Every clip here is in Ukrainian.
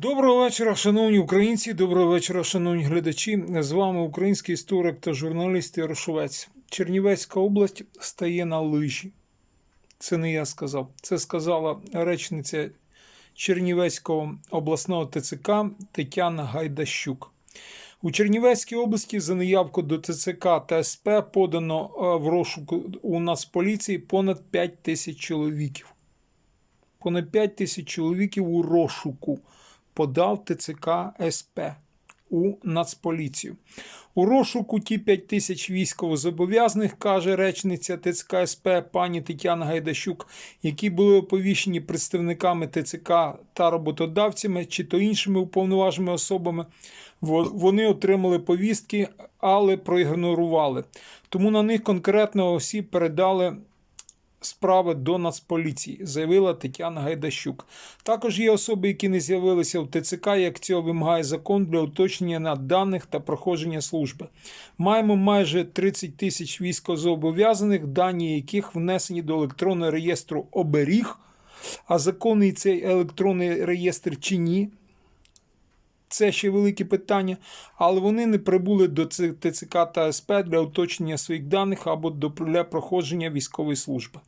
Доброго вечора, шановні українці. Доброго вечора, шановні глядачі. З вами український історик та журналіст Ярошовець. Чернівецька область стає на лижі. Це не я сказав. Це сказала речниця Чернівецького обласного ТЦК Тетяна Гайдащук. У Чернівецькій області за неявку до ТЦК та СП подано е, в розшуку у Нацполіції понад 5 тисяч чоловіків. Понад 5 тисяч чоловіків у розшуку подав ТЦК СП у Нацполіцію. У розшуку ті 5 тисяч військовозобов'язаних, каже речниця ТЦК СП пані Тетяна Гайдащук, які були оповіщені представниками ТЦК та роботодавцями чи то іншими уповноваженими особами. Во- Вони отримали повістки, але проігнорували. Тому на них конкретно осіб передали справи до Нацполіції, заявила Тетяна Гайдащук. Також є особи, які не з'явилися в ТЦК, як цього вимагає закон для уточнення даних та проходження служби. Маємо майже 30 тисяч військовозобов'язаних, дані яких внесені до електронного реєстру оберіг, а законний цей електронний реєстр чи ні. Це ще велике питання, але вони не прибули до ТЦК та СП для уточнення своїх даних або для проходження військової служби.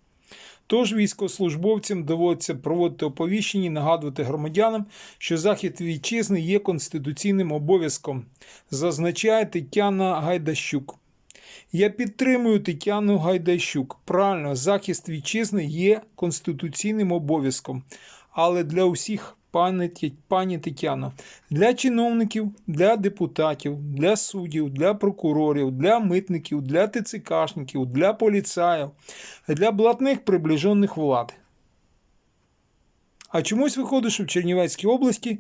Тож військовослужбовцям доводиться проводити оповіщення і нагадувати громадянам, що захист вітчизни є конституційним обов'язком, зазначає Тетяна Гайдащук. Я підтримую Тетяну Гайдащук. Правильно, захист вітчизни є конституційним обов'язком, але для усіх, пані, Ті- пані Тетяно, для чиновників, для депутатів, для суддів, для прокурорів, для митників, для ТЦКшників, для поліцаїв, для блатних приближених влади. А чомусь виходить, що в Чернівецькій області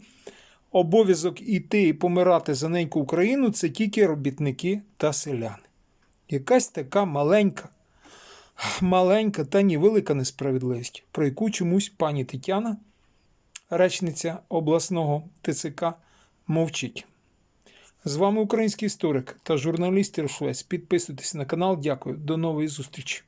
обов'язок іти і помирати за неньку Україну це тільки робітники та селяни. Якась така маленька, маленька та ні велика несправедливість, про яку чомусь пані Тетяна, речниця обласного ТЦК, мовчить. З вами український історик та журналіст Іршвець. Підписуйтесь на канал. Дякую. До нової зустрічі.